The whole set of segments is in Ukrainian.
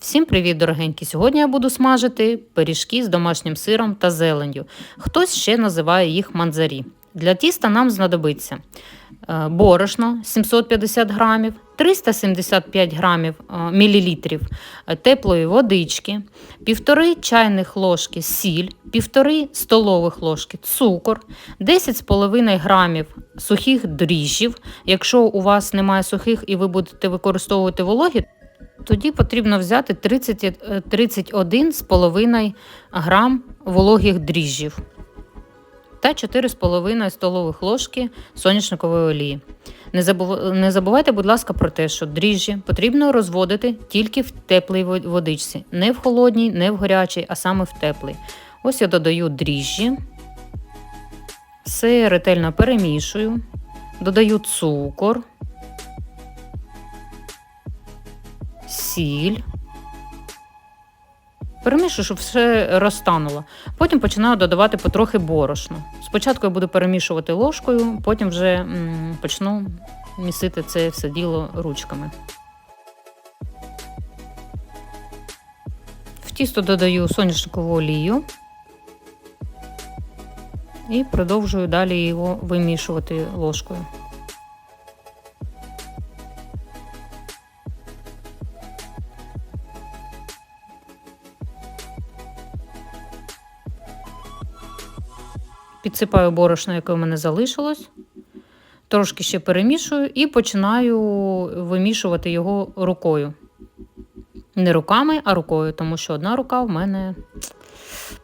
Всім привіт, дорогенькі! Сьогодні я буду смажити пиріжки з домашнім сиром та зеленню. Хтось ще називає їх манзарі. Для тіста нам знадобиться е, борошно 750 грамів, 375 грамів е, мілілітрів е, теплої водички, півтори чайних ложки сіль, півтори столових ложки цукор, 10,5 грамів сухих дріжджів. Якщо у вас немає сухих і ви будете використовувати вологі, тоді потрібно взяти 30, е, 31,5 грам вологих дріжджів та 4,5 столових ложки соняшникової олії. Не забувайте, будь ласка, про те, що дріжджі потрібно розводити тільки в теплій водичці, не в холодній, не в гарячій, а саме в теплій. Ось я додаю дріжджі, все ретельно перемішую, додаю цукор. Сіль. Перемішую, щоб все розтануло. Потім починаю додавати потрохи борошно. Спочатку я буду перемішувати ложкою, потім вже м, почну місити це все діло ручками. В тісто додаю соняшникову олію і продовжую далі його вимішувати ложкою. Підсипаю борошно, яке у мене залишилось. Трошки ще перемішую і починаю вимішувати його рукою. Не руками, а рукою, тому що одна рука в мене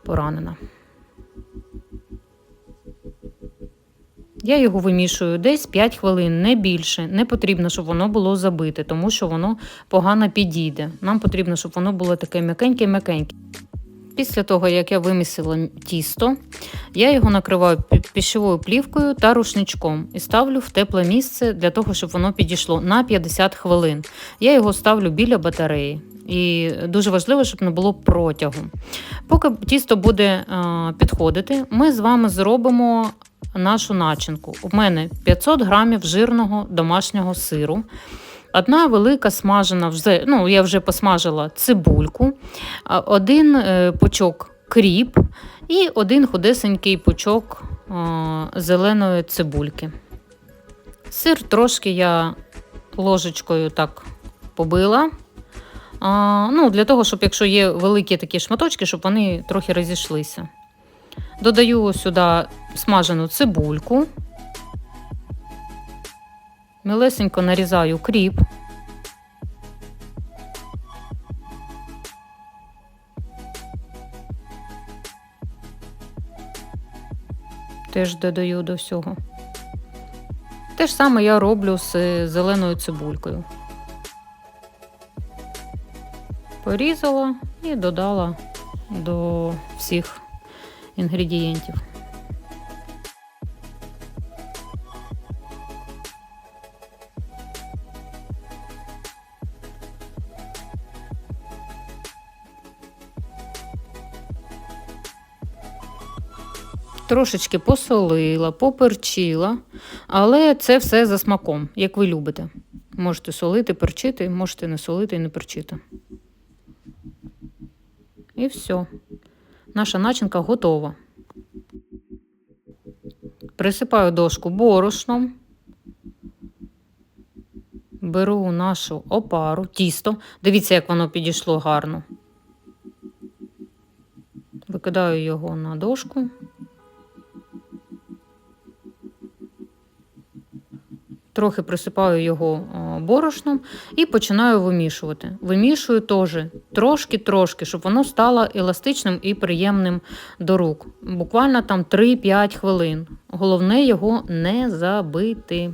поранена. Я його вимішую десь 5 хвилин, не більше. Не потрібно, щоб воно було забите, тому що воно погано підійде. Нам потрібно, щоб воно було таке м'якеньке-м'якеньке. Після того, як я вимісила тісто, я його накриваю пі- пищовою плівкою та рушничком і ставлю в тепле місце для того, щоб воно підійшло на 50 хвилин. Я його ставлю біля батареї. І дуже важливо, щоб не було протягу. Поки тісто буде е, підходити, ми з вами зробимо нашу начинку. У мене 500 грамів жирного домашнього сиру. Одна велика смажена, вже, ну, я вже посмажила цибульку, один е, пучок кріп і один худесенький пучок е, зеленої цибульки. Сир трошки я ложечкою так побила. Ну, для того, щоб якщо є великі такі шматочки, щоб вони трохи розійшлися. Додаю сюди смажену цибульку. Милесенько нарізаю кріп. Теж додаю до всього. Те ж саме я роблю з зеленою цибулькою. Порізала і додала до всіх інгредієнтів. Трошечки посолила, поперчила, але це все за смаком, як ви любите. Можете солити, перчити, можете не солити і не перчити. І все. Наша начинка готова. Присипаю дошку борошном. Беру нашу опару, тісто. Дивіться, як воно підійшло гарно. Викидаю його на дошку. Трохи присипаю його е, борошном і починаю вимішувати. Вимішую теж трошки-трошки, щоб воно стало еластичним і приємним до рук. Буквально там 3-5 хвилин. Головне його не забити.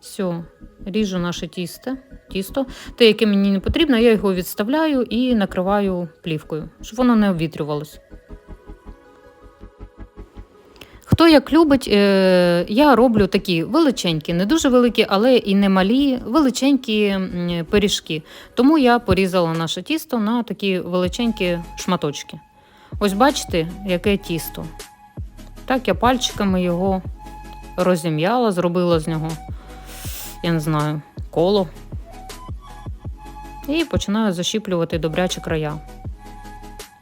Все, ріжу наше тісто. тісто. Те, яке мені не потрібно, я його відставляю і накриваю плівкою, щоб воно не обвітрювалося. Хто як любить, е, я роблю такі величенькі, не дуже великі, але і не малі, величенькі пиріжки. Тому я порізала наше тісто на такі величенькі шматочки. Ось бачите, яке тісто. Так я пальчиками його розім'яла, зробила з нього, я не знаю, коло. і починаю защіплювати добрячі края.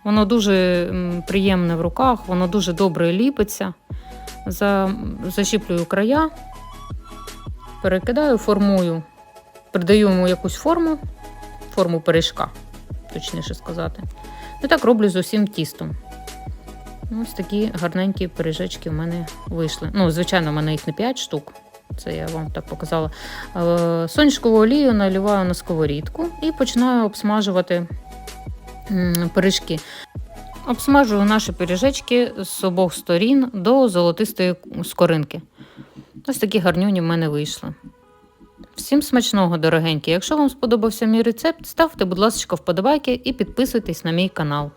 Воно дуже приємне в руках, воно дуже добре ліпиться. За, защіплюю края, перекидаю, формую, придаю йому якусь форму, форму пиріжка, точніше сказати. І так роблю з усім тістом. Ось такі гарненькі пиріжечки в мене вийшли. Ну, звичайно, в мене їх не 5 штук. Це я вам так показала. Е, Соняшкову олію наливаю на сковорідку і починаю обсмажувати пиріжки. Обсмажую наші пиріжечки з обох сторін до золотистої скоринки. Ось такі гарнюні в мене вийшли. Всім смачного, дорогенькі! Якщо вам сподобався мій рецепт, ставте, будь ласка, вподобайки і підписуйтесь на мій канал.